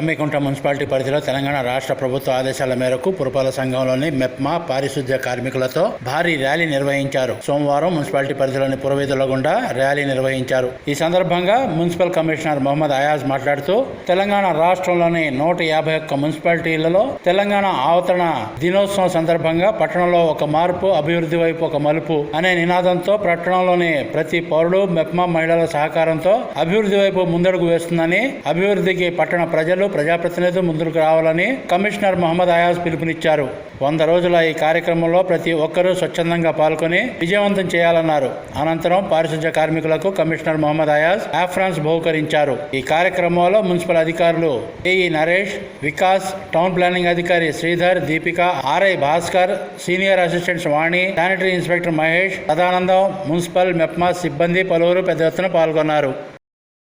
Jammikunta municipality పరిధిలో తెలంగాణ రాష్ట్ర ప్రభుత్వ ఆదేశాల మేరకు పురపాలక సంఘంలోని మెప్మా పారిశుద్ధ్య కార్మికులతో భారీ ర్యాలీ నిర్వహించారు. సోమవారం మున్సిపాలిటీ పరిధిలోని పురవీధుల గుండా ర్యాలీ నిర్వహించారు. ఈ సందర్భంగా మున్సిపల్ కమిషనర్ మొహమ్మద్ అయాజ్ మాట్లాడుతూ తెలంగాణ రాష్ట్రంలోని నూట యాభై ఒక్క మున్సిపాలిటీలలో తెలంగాణ ఆవతరణ దినోత్సవం సందర్భంగా పట్టణంలో ఒక మార్పు అభివృద్ధి వైపు ఒక మలుపు అనే నినాదంతో పట్టణంలోని ప్రతి పౌరుడు మెప్మా మహిళల సహకారంతో అభివృద్ధి వైపు ముందడుగు వేస్తుందని అభివృద్ధికి పట్టణ ప్రజలు ప్రజాప్రతినిధులు ముందుకు రావాలని కమిషనర్ మహమ్మద్ అయాజ్ పిలుపునిచ్చారు. వంద రోజుల ఈ కార్యక్రమంలో ప్రతి ఒక్కరూ స్వచ్ఛందంగా పాల్గొని విజయవంతం చేయాలన్నారు. అనంతరం పారిశుధ్య కార్మికులకు కమిషనర్ మహమ్మద్ అయాజ్ ఆఫ్రాన్స్ బహుకరించారు. ఈ కార్యక్రమంలో మున్సిపల్ అధికారులు AE Naresh Vikas town planning అధికారి Sridhar Deepika RI Bhaskar senior assistants Vani sanitary inspector Mahesh Sadanandam municipal MEPMA సిబ్బంది పలువురు పెద్ద ఎత్తున పాల్గొన్నారు.